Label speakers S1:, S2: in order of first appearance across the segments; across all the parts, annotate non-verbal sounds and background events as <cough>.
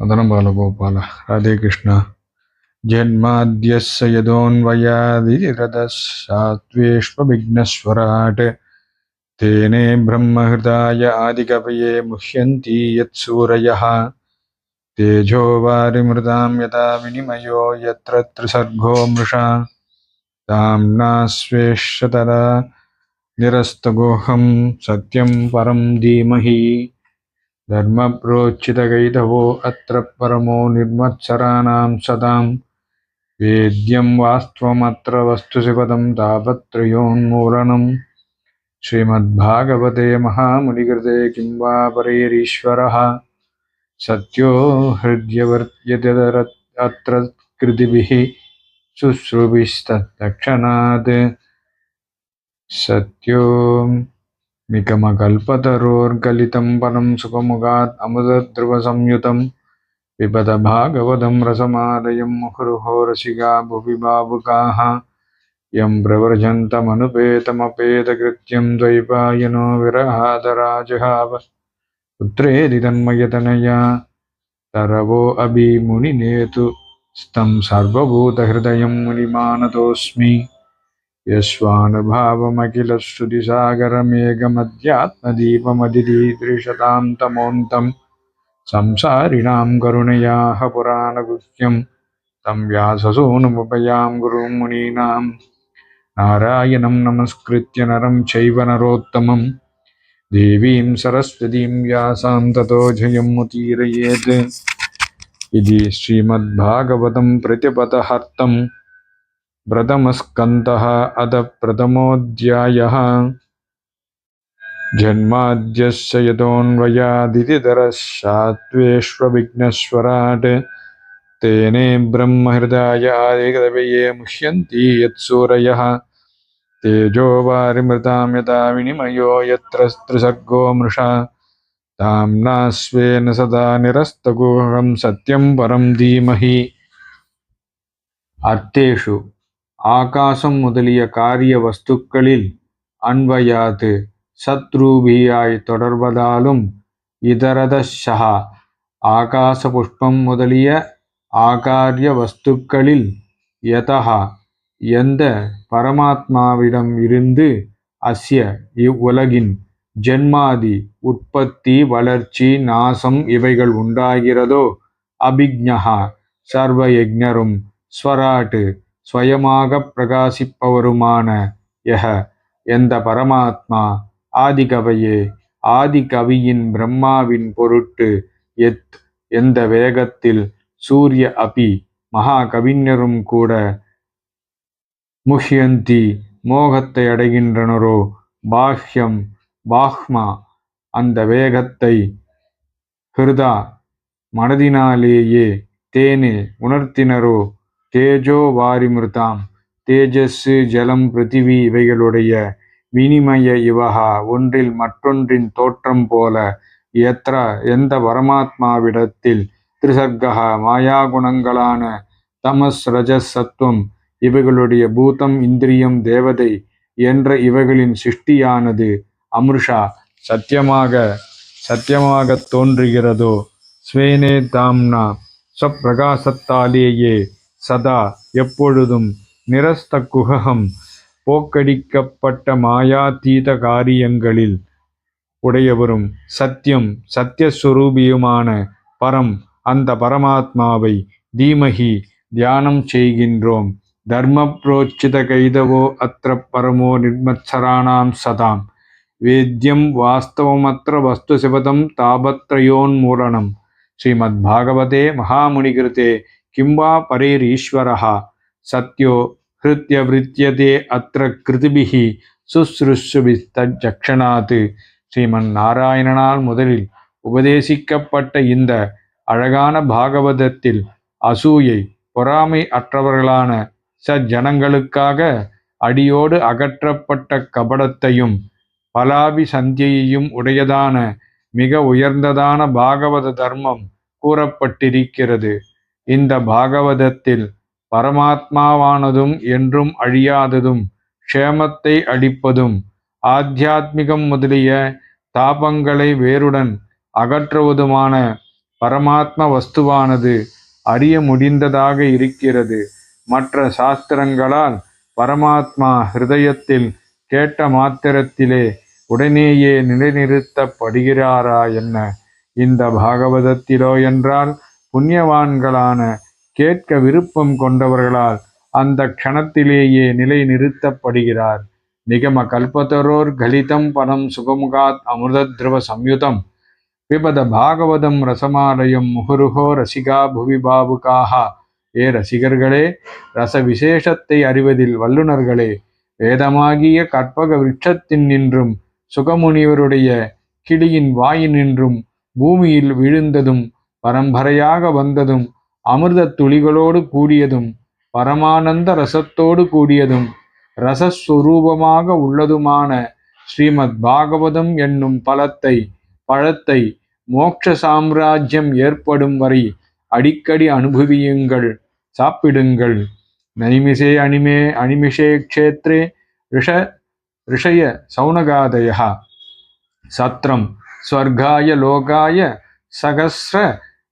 S1: मदनबालगोपाल राधे कृष्ण। जन्माद्यस्य यदोऽन्वयादिरतस्सात्वेष्वविघ्नस्वराट् तेने ब्रह्महृदाय आदिकवये मुह्यन्ति यत्सूरयः। तेजो वारिमृदां यदा विनिमयो यत्र त्रिसर्गो मृषा। ताम्ना स्वेष्टतरा निरस्तगोऽहं सत्यं परं धीमहि। धर्मप्रोचितकैतवो अत्र परमो निर्मत्सराणां सदां वेद्यं वास्त्वमत्र वस्तुशिपदं तापत्रयोन्मूलनम् श्रीमद्भागवते महामुनिकृते किं वा परैरीश्वरः सत्यो हृद्यवर्त्यदरत् अत्र कृतिभिः शुश्रूभिस्तत्तक्षणात् सत्यो मिकमकल्पतरोर्गलितं परं सुखमुखात् अमुदध्रुवसंयुतं पिबत भागवतं रसमादयं मुहुर्हो रसिका भुवि भावुकाः यं प्रव्रजन्तमनुपेतमपेतकृत्यं द्वैपायनो विरहादराजहाव पुत्रेदि तन्मयतनया तरवो अभिमुनिनेतु स्तं सर्वभूतहृदयं मुनिमानतोऽस्मि యస్వానుభావమఖిల శ్రుతిసాగరమేఘమధ్యాత్మదీపమదిరీదృశతాం తమోన్తం సంసారిణాం కరుణయాహ పురాణగుహ్యం తం వ్యాససూనుముపయాం గురుం మునీనాం నారాయణం నమస్కృత్య నరం చైవ నరోత్తమం దేవీం సరస్వతీం వ్యాసాం తతో జయముతీరయేత్ ఇది శ్రీమద్భాగవతం ప్రతిపదహర్తం प्रथमस्कन्दः अथ प्रथमोऽध्यायः जन्माद्यस्य यतोऽन्वयादितितरः सात्त्वेष्वविघ्नस्वराट् तेने ब्रह्महृदाय आदिकदवये मुह्यन्ति यत्सूरयः तेजो वारिमृतां यथा विनिमयो यत्र त्रिसर्गो मृषा ताम्ना स्वेन सदा निरस्तगुहं सत्यं परं धीमहि आर्तेषु ஆகாசம் முதலிய காரிய வஸ்துக்களில் அன்வயாது சத்ரூபியாய் தொடர்வதாலும் இதரதஷா ஆகாச புஷ்பம் முதலிய ஆகாரிய வஸ்துக்களில் யதா எந்த பரமாத்மாவிடம் இருந்து அஸ்ய இவ்வுலகின் ஜென்மாதி உற்பத்தி வளர்ச்சி நாசம் இவைகள் உண்டாகிறதோ? அபிக்ஞா சர்வயஜரும் ஸ்வராட்டு. ஸ்வயமாக பிரகாசிப்பவருமான யஹ. எந்த பரமாத்மா ஆதிகவையே ஆதிகவியின் பிரம்மாவின் பொருட்டு எத் எந்த வேகத்தில் சூரிய அபி மகா கவிஞரும் கூட முஹ்யந்தி மோகத்தை அடைகின்றனரோ? பாஹ்யம் பாஹ்மா அந்த வேகத்தை ஹிருதா மனதினாலேயே தேனே உணர்த்தினரோ? தேஜோ வாரிமிருதாம். தேஜஸ்ஸு ஜலம் பிருத்திவி இவைகளுடைய வினிமய இவகா. ஒன்றில் மற்றொன்றின் தோற்றம் போல எத்த எந்த பரமாத்மாவிடத்தில் திரிசர்கா மாயாகுணங்களான தமஸ் ரஜஸ் சத்துவம் இவைகளுடைய பூதம் இந்திரியம் தேவதை என்ற இவைகளின் சிருஷ்டியானது அமிர்ஷா. சத்தியமாக சத்தியமாக தோன்றுகிறதோ ஸ்வேனே தாம்னா. ஸ்வப்பிரகாசத்தாலேயே சதா எப்பொழுதும் நிரஸ்த குககம் போக்கடிக்கப்பட்ட மாயாதீத காரியங்களில் உடையவரும் சத்தியம் சத்தியஸ்வரூபியுமான பரம். அந்த பரமாத்மாவை தீமகி தியானம் செய்கின்றோம். தர்ம புரோச்சித கைதவோ அத்த பரமோ நிர்மத்சராணாம் சதாம். வேத்தியம் வாஸ்தவமற்ற வஸ்து சிவதம் தாபத்ரயோன்மூலனம் ஸ்ரீமத்பாகவதே கிம்பா பரேர் ஈஸ்வரஹா சத்யோ ஹிருத்ய விருத்தியதே அத்த கிருதிபிகி சுஸ்ருஷுபிஸ்தஜக்ஷணாத்து ஸ்ரீமன் நாராயணனால் முதலில் உபதேசிக்கப்பட்ட இந்த அழகான பாகவதத்தில் அசூயை பொறாமை அற்றவர்களான சஜ்ஜனங்களுக்காக அடியோடு அகற்றப்பட்ட கபடத்தையும் பலாபி சந்தியையும் உடையதான மிக உயர்ந்ததான பாகவத தர்மம் கூறப்பட்டிருக்கிறது. இந்த பாகவதத்தில் பரமாத்மாவானதும் என்றும் அழியாததும் க்ஷேமத்தை அளிப்பதும் ஆத்தியாத்மிகம் முதலிய தாபங்களை வேருடன் அகற்றுவதுமான பரமாத்ம வஸ்துவானது அறிய முடிந்ததாக இருக்கிறது. மற்ற சாஸ்திரங்களால் பரமாத்மா ஹிருதயத்தில் கேட்ட மாத்திரத்திலே உடனேயே நிலைநிறுத்தப்படுகிறாரா என்ன? இந்த பாகவதத்திலோ என்றால் புண்ணியவான்களான கேட்க விருப்பம் கொண்டவர்களால் அந்த க்ஷணத்திலேயே நிலை நிறுத்தப்படுகிறார் நிகம கல்பதரோர் கலிதம் பணம் சுகமுகாத் அமிர்தத்ரவ சம்யுதம். பிபத பாகவதம் ரசமாலயம் முகுருகோ ரசிகா புவி பாபுகாக ஏ ரசிகர்களே ரச விசேஷத்தை அறிவதில் வல்லுனர்களே வேதமாகிய கற்பக விருட்சத்தின் நின்றும் சுகமுனிவருடைய கிளியின் வாயினின்றும் பூமியில் விழுந்ததும் பரம்பரையாக வந்ததும் அமிர்த துளிகளோடு கூடியதும் பரமானந்த ரசத்தோடு கூடியதும் ரசஸ்வரூபமாக உள்ளதுமான ஸ்ரீமத் பாகவதம் என்னும் பலத்தை பழத்தை மோட்ச சாம்ராஜ்யம் ஏற்படும் வரை அடிக்கடி அனுபவியுங்கள் சாப்பிடுங்கள். நைமிஷே அனிமே அனிமிஷே க்ஷேத்ரே ரிஷ ரிஷய சௌனகாதய. சத்ரம் ஸ்வர்காய லோகாய சகசிர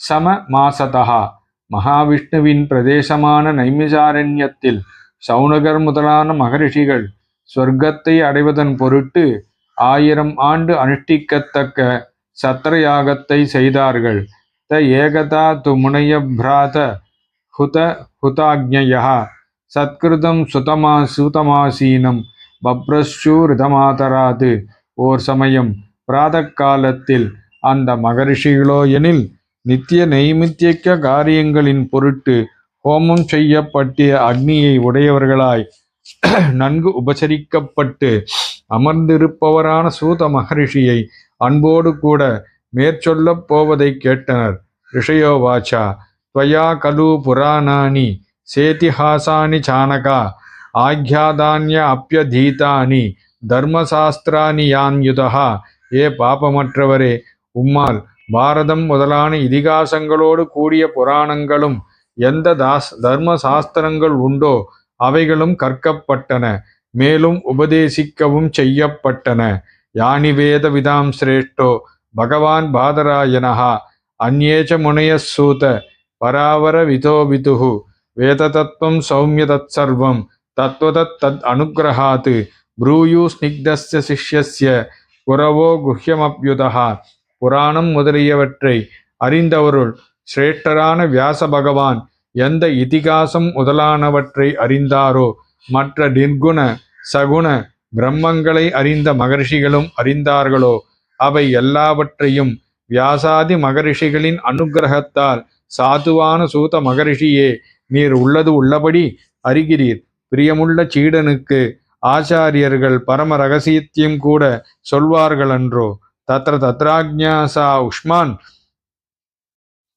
S1: சம மாசதா மகாவிஷ்ணுவின் பிரதேசமான நைமிசாரண்யத்தில் சௌனகர் முதலான மகரிஷிகள் சொர்க்கத்தை அடைவதன் பொருட்டு ஆயிரம் ஆண்டு அனுஷ்டிக்கத்தக்க சத்திரயாகத்தை செய்தார்கள். த ஏகதா து முனைய பிராத ஹுத ஹுதாக்ஞயா சத்கிருதம் சுதமா சுதமாசீனம் பப்ரஷு ஓர் சமயம் பிராதக்காலத்தில் அந்த மகரிஷிகளோ எனில் நித்திய நெய்மித்தியக்க காரியங்களின் பொருட்டு ஹோமம் செய்யப்பட்டிய அக்னியை உடையவர்களாய் <clears throat> நன்கு உபசரிக்கப்பட்டு அமர்ந்திருப்பவரான சூத மகரிஷியை அன்போடு கூட மேற்சொல்லப் போவதை கேட்டனர். ரிஷயோவாச்சா துவயா கலு புராணானி சேத்திஹாசானி சாணகா ஆக்யாதானிய அப்பியதீதானி தர்மசாஸ்திரானி யான்யுதா ஏ பாபமற்றவரே உம்மால் பாரதம் முதலான இதிகாசங்களோடு கூடிய புராணங்களும் எந்த தாஸ் தர்ம சாஸ்திரங்கள் உண்டோ அவைகளும் கற்கப்பட்டன மேலும் உபதேசிக்கவும் செய்யப்பட்டன. யானி வேத விதாம் சிரேஷ்டோ பகவான் பாதராயணா அந்நேச்ச முனையசூத பராவர விதோ விதுஹு வேததத்வம் சௌமிய தத் சர்வம் தத்வதத் தத் அனுகிரகாத்து ப்ரூயூ ஸ்னிக்தஸ்ய சிஷ்யஸ்ய குரவோ குஹ்யமப்யுதா புராணம் முதலியவற்றை அறிந்தவருள் சிரேஷ்டரான வியாச பகவான் எந்த இதிகாசம் முதலானவற்றை அறிந்தாரோ மற்ற நிர்குண சகுண பிரம்மங்களை அறிந்த மகர்ஷிகளும் அறிந்தார்களோ அவை எல்லாவற்றையும் வியாசாதி மகரிஷிகளின் அனுகிரகத்தால் சாதுவான சூத மகரிஷியே நீர் உள்ளது உள்ளபடி அறிகிறீர். பிரியமுள்ள சீடனுக்கு ஆச்சாரியர்கள் பரம ரகசியத்தையும் கூட சொல்வார்களன்றோ தத்திர தத்ராஜ்ஞாசா உஷ்மான்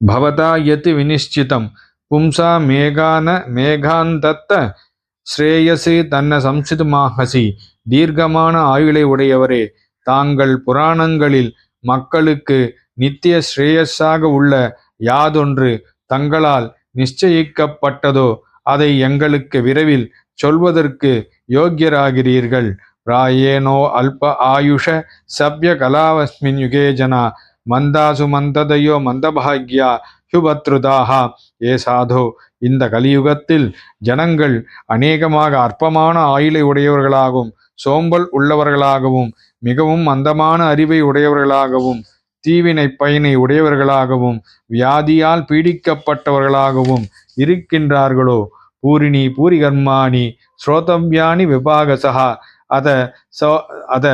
S1: பவதா யத் வினிஷ்சிதம் பும்சா மேகான மேகாந்தத்த ஸ்ரேயசு தன்ன சம்சிதுமாகசி தீர்க்கமான ஆயுளை உடையவரே தாங்கள் புராணங்களில் மக்களுக்கு நித்திய ஸ்ரேயஸாக உள்ள யாதொன்று தங்களால் நிச்சயிக்கப்பட்டதோ அதை எங்களுக்கு விரைவில் சொல்வதற்கு யோக்கியராகிறீர்கள். பிராயேனோ அல்ப ஆயுஷ சப்ய கலாவஸ்மின் யுகேஜனா மந்தாசு மந்ததையோ மந்தபாக்யா ஹுபத்ருதாகா ஏ சாதோ இந்த கலியுகத்தில் ஜனங்கள் அநேகமாக அற்பமான ஆயுளை உடையவர்களாகவும் சோம்பல் உள்ளவர்களாகவும் மிகவும் மந்தமான அறிவை உடையவர்களாகவும் தீவினை பயனை உடையவர்களாகவும் வியாதியால் பீடிக்கப்பட்டவர்களாகவும் இருக்கின்றார்களோ? பூரிணி பூரிகர்மாணி ஸ்ரோதவ்யானி விபாகசகா அத சோ அத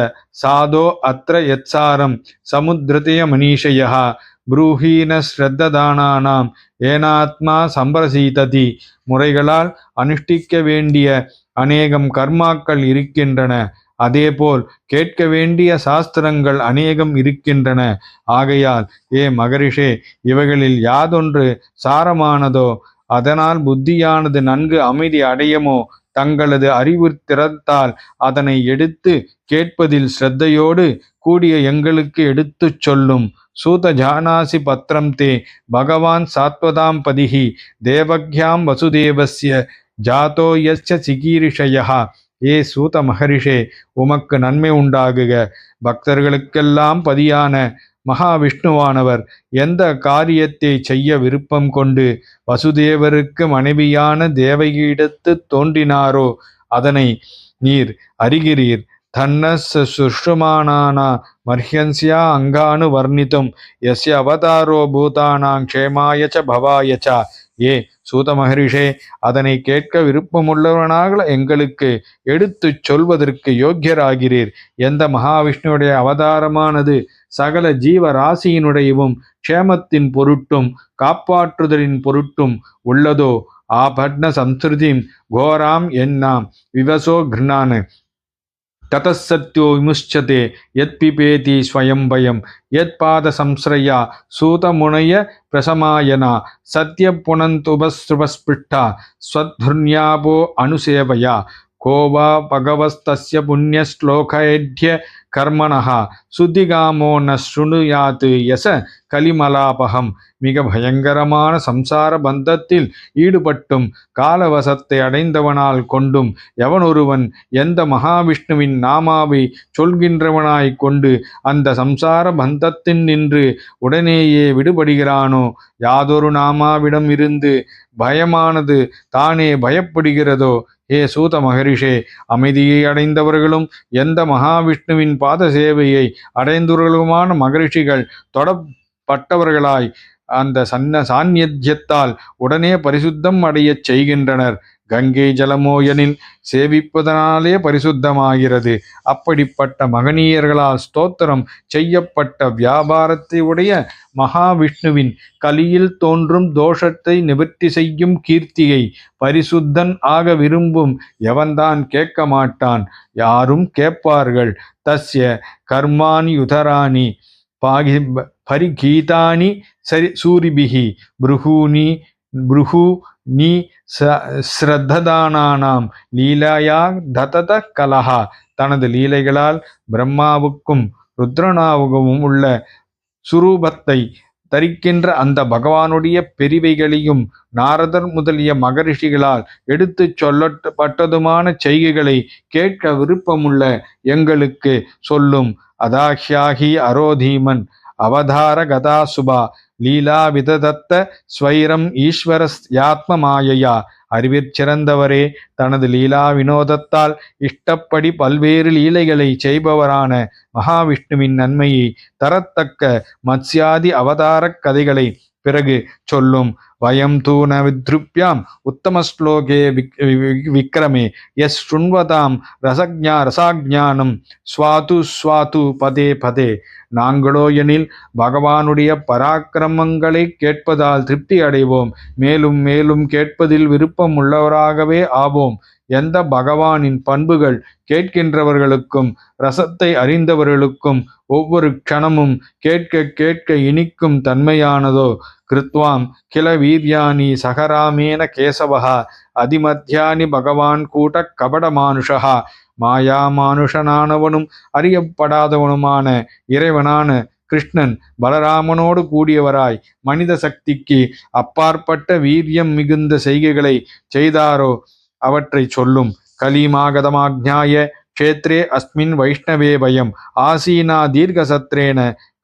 S1: சாதோ அத்திர யத்சாரம் சமுத்திரதய மனிஷயா ப்ரூஹீன ஸ்ரத்ததானானாம் ஏனாத்மா சம்பரசீததி முறைகளால் அனுஷ்டிக்க வேண்டிய அநேகம் கர்மாக்கள் இருக்கின்றன. அதேபோல் கேட்க வேண்டிய சாஸ்திரங்கள் அநேகம் இருக்கின்றன. ஆகையால் ஏ மகரிஷே இவைகளில் யாதொன்று சாரமானதோ அதனால் புத்தியானது நன்கு அமைதி அடையமோ தங்களது அறிவு திறத்தால் அதனை எடுத்து கேட்பதில் ஸ்ரத்தையோடு கூடிய எங்களுக்கு எடுத்துச் சொல்லும். சூத ஜானாசி பத்ரம் தே. பகவான் சாத்வதாம் பதிகி. தேவக்யாம் வசுதேவசிய ஜாதோ யஸ்ய சிகீரிஷயா ஏ சூத மகரிஷே உமக்கு நன்மை உண்டாகுக. பக்தர்களுக்கெல்லாம் பதியான மகாவிஷ்ணுவானவர் எந்த காரியத்தை செய்ய விருப்பம் கொண்டு வசுதேவருக்கு மனைவியான தேவகியிடத்து தோன்றினாரோ அதனை நீர் அறிகிறீர். தன்ன சுஷ்ருமானானா மர்ஹ்யன்ஸ்யா அங்கானு வர்ணித்தும் எஸ்ய அவதாரோ பூதானாங் க்ஷேமாய ச பவாய ச ஏ சூத மகரிஷே அதனை கேட்க விருப்பமுள்ளவனாக எங்களுக்கு எடுத்துச் சொல்வதற்கு யோக்கியராகிறீர். எந்த மகாவிஷ்ணுவுடைய அவதாரமானது சகல ஜீவ ராசியினுடையவும் க்ஷேமத்தின் பொருட்டும் காப்பாற்றுதலின் பொருட்டும் உள்ளதோ? ஆபட்ன சம்ஸ்ருதிம் கோராம் என்னாம். விவசோ கிருணான். ததசத்யோ விமுஷ்சதே எத் பிபேதி ஸ்வயம் பயம் எத் பாத சம்ஸ்ரயா சூதமுனைய பிரசமாயனா சத்ய புனந்துபஸ்ருபஸ்பிட்டா ஸ்வத்துர்ஞாபோ அனுசேவையா கோவா பகவஸ்தஸ்ய புண்ணியஸ்லோகைட்ய கர்மனஹா சுத்திகாமோ ந சுணுயாத்து யச கலிமலாபகம். மிக பயங்கரமான சம்சார பந்தத்தில் ஈடுபட்டும் காலவசத்தை அடைந்தவனால் கொண்டும் எவனொருவன் எந்த மகாவிஷ்ணுவின் நாமாவை சொல்கின்றவனாய்க் கொண்டு அந்த சம்சார பந்தத்தின் நின்று உடனேயே விடுபடுகிறானோ? யாதொரு நாமாவிடம் இருந்து பயமானது தானே பயப்படுகிறதோ? ஏ சூத மகரிஷே அமைதியை அடைந்தவர்களும் எந்த மகாவிஷ்ணுவின் பாத சேவையை அடைந்தவர்களுமான மகரிஷிகள் தொடப்பட்டவர்களாய் அந்த சன்ன சாநித்தியத்தால் உடனே பரிசுத்தம் அடையச் செய்கின்றனர். கங்கை ஜலமோயனில் சேவிப்பதனாலே பரிசுத்தமாகிறது. அப்படிப்பட்ட மகனீயர்களால் ஸ்தோத்திரம் செய்யப்பட்ட வியாபாரத்தை உடைய மகாவிஷ்ணுவின் கலியில் தோன்றும் தோஷத்தை நிவர்த்தி செய்யும் கீர்த்தியை பரிசுத்தன் ஆக விரும்பும் எவன்தான் கேட்க மாட்டான்? யாரும் கேட்பார்கள். தஸ்ய கர்மாணி யுதராணி பாகி பரிகீதானி சரி சூரிபிகி புருகூனி புருகு நீ ஸ்ரத்ததானானாம் லீலாயா ததத கலஹா தனது லீலைகளால் பிரம்மாவுக்கும் ருத்ரனாவுக்கும் உள்ள சுரூபத்தை தரிக்கின்ற அந்த பகவானுடைய பெரிவைகளையும் நாரதர் முதலிய மகரிஷிகளால் எடுத்துச் சொல்லப்பட்டதுமான செய்கைகளை கேட்க விருப்பமுள்ள எங்களுக்கு சொல்லும் அதாஹ்யாகி அரோதீமன் அவதார கதாசுபா லீலா விததத்த ஸ்வைரம் ஈஸ்வரஸ் யாத்ம மாயையா அறிவிற் சிறந்தவரே தனது லீலா வினோதத்தால் இஷ்டப்படி பல்வேறு லீலைகளை செய்பவரான மகாவிஷ்ணுவின் நன்மையை தரத்தக்க மத்ஸ்யாதி அவதாரக் கதைகளை பிறகு சொல்லும். வயம் தூண வித்ருப்யாம் உத்தமஸ்லோகே விக் வி- விக்ரமே எஸ் சுண்வதாம் ரசஜா ரசாஜானம் ஸ்வாது ஸ்வாது பதே பதே நாங்களோ எனில் பகவானுடைய பராக்கிரமங்களை கேட்பதால் திருப்தி அடைவோம். மேலும் மேலும் கேட்பதில் விருப்பம் உள்ளவராகவே ஆவோம். எந்த பகவானின் பண்புகள் கேட்கின்றவர்களுக்கும் ரசத்தை அறிந்தவர்களுக்கும் ஒவ்வொரு க்ஷணமும் கேட்க கேட்க இனிக்கும் தன்மையானதோ கிருத்வாம் கில வீர்யானி சகராமேன கேசவஹா அதிமத்தியானி பகவான் கூட்ட கபடமானுஷா மாயாமானுஷனானவனும் அறியப்படாதவனுமான இறைவனான கிருஷ்ணன் பலராமனோடு கூடியவராய் மனித சக்திக்கு அப்பாற்பட்ட வீரியம் மிகுந்த செய்கைகளை செய்தாரோ அவற்றை சொல்லும். கலிமாகதமாஜ்ஞாய க்ஷேத்ரே அஸ்மின் வைஷ்ணவே பயம் ஆசீனா தீர்க்கசத்ரேன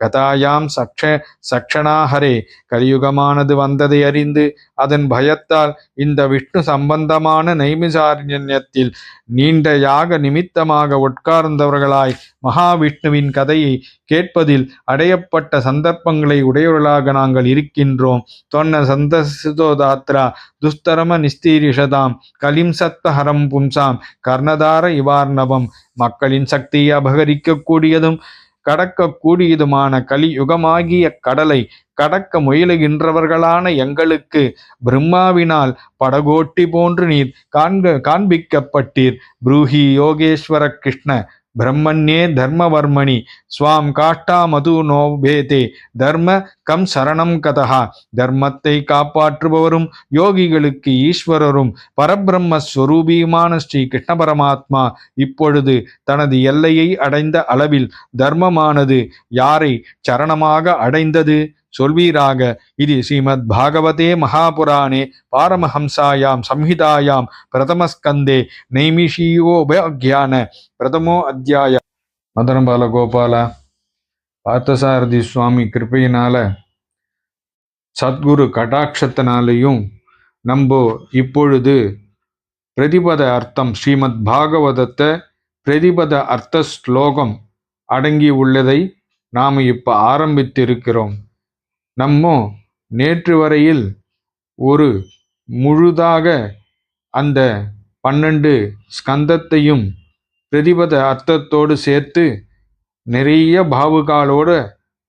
S1: கதாயாம் சக்ஷ சக்ஷணாஹரே கலியுகமானது வந்ததை அறிந்து அதன் பயத்தால் இந்த விஷ்ணு சம்பந்தமான நைமிசாரண்யத்தில் நீண்ட யாக நிமித்தமாக உட்கார்ந்தவர்களாய் மகாவிஷ்ணுவின் கதையை கேட்பதில் அடையப்பட்ட சந்தர்ப்பங்களை உடையவர்களாக நாங்கள் இருக்கின்றோம். தொன்ன சந்தசிதோதாத்ரா துஸ்தரம நிஸ்தீரிஷதாம் கலிம் சத்வஹரம் பும்சாம் கர்ணதார இவார்ணவம். மக்களின் சக்தியை அபகரிக்கக்கூடியதும் கடக்கக்கூடியதுமான கலியுகமாகிய கடலை கடக்க முயலுகின்றவர்களான எங்களுக்கு பிரம்மாவினால் படகோட்டி போன்று நீர் காண்க காண்பிக்கப்பட்டீர். புரூஹி யோகேஸ்வர கிருஷ்ண பிரம்மண்யே தர்மவர்மணி. ஸ்வாம் காஷ்டா மது நோபேதே தர்ம கம் சரணம் கதா தர்மத்தை காப்பாற்றுபவரும் யோகிகளுக்கு ஈஸ்வரரும். பரபிரம்ம ஸ்வரூபியுமான ஸ்ரீ கிருஷ்ண பரமாத்மா இப்பொழுது தனது எல்லையை அடைந்த அளவில் தர்மமானது. யாரை சரணமாக அடைந்தது? சொல்வீராக. இது ஸ்ரீமத் பாகவதே மகாபுராணே. பாரமஹம்சாயாம் சம்ஹிதாயாம் பிரதமஸ்கந்தே. நைமிஷீயோபக்யான பிரதமோ அத்தியாய. மதனம் பால கோபாலா பார்த்தசாரதி சுவாமி கிருப்பையினால சத்குரு கடாட்சத்தினாலையும் நம்ம இப்பொழுது பிரதிபத அர்த்தம் ஸ்ரீமத் பாகவதத்தை பிரதிபத அர்த்த ஸ்லோகம் அடங்கி உள்ளதை நாம் இப்போ ஆரம்பித்திருக்கிறோம். நம்ம நேற்று வரையில் ஒரு முழுதாக அந்த பன்னெண்டு ஸ்கந்தத்தையும் பிரதிபத அர்த்தத்தோடு சேர்த்து நிறைய பாவுகாலோடு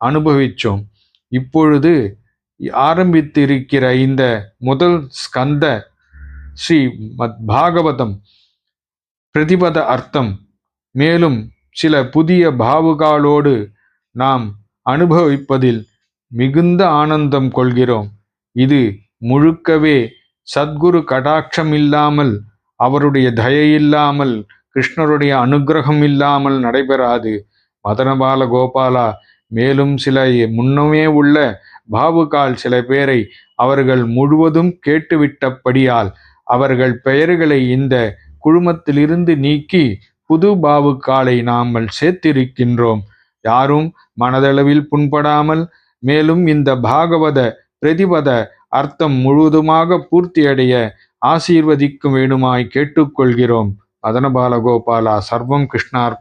S1: அனுபவித்தோம் இப்பொழுது ஆரம்பித்திருக்கிற இந்த முதல் ஸ்கந்த ஸ்ரீ மத் பாகவதம் பிரதிபத அர்த்தம் மேலும் சில புதிய பாவுகாலோடு நாம் அனுபவிப்பதில் மிகுந்த ஆனந்தம் கொள்கிறோம். இது முழுக்கவே சத்குரு கடாட்சம் இல்லாமல் அவருடைய தயை இல்லாமல் கிருஷ்ணருடைய அனுக்கிரகம் இல்லாமல் நடைபெறாது. மதனபால கோபாலா மேலும் சில முன்னமே உள்ள பாபுகால் சில பேரை அவர்கள் முழுவதும் கேட்டுவிட்டபடியால் அவர்கள் பெயர்களை இந்த குழுமத்திலிருந்து நீக்கி புது பாவுக்காலை நாமல் சேர்த்திருக்கின்றோம். யாரும் மனதளவில் புண்படாமல் மேலும் இந்த பாகவத பிரதிபத அர்த்தம் முழுவதுமாக பூர்த்தியடைய ஆசீர்வதிக்கும் வேணுமாய் கேட்டுக்கொள்கிறோம். மதனபால கோபாலா சர்வம் கிருஷ்ணார்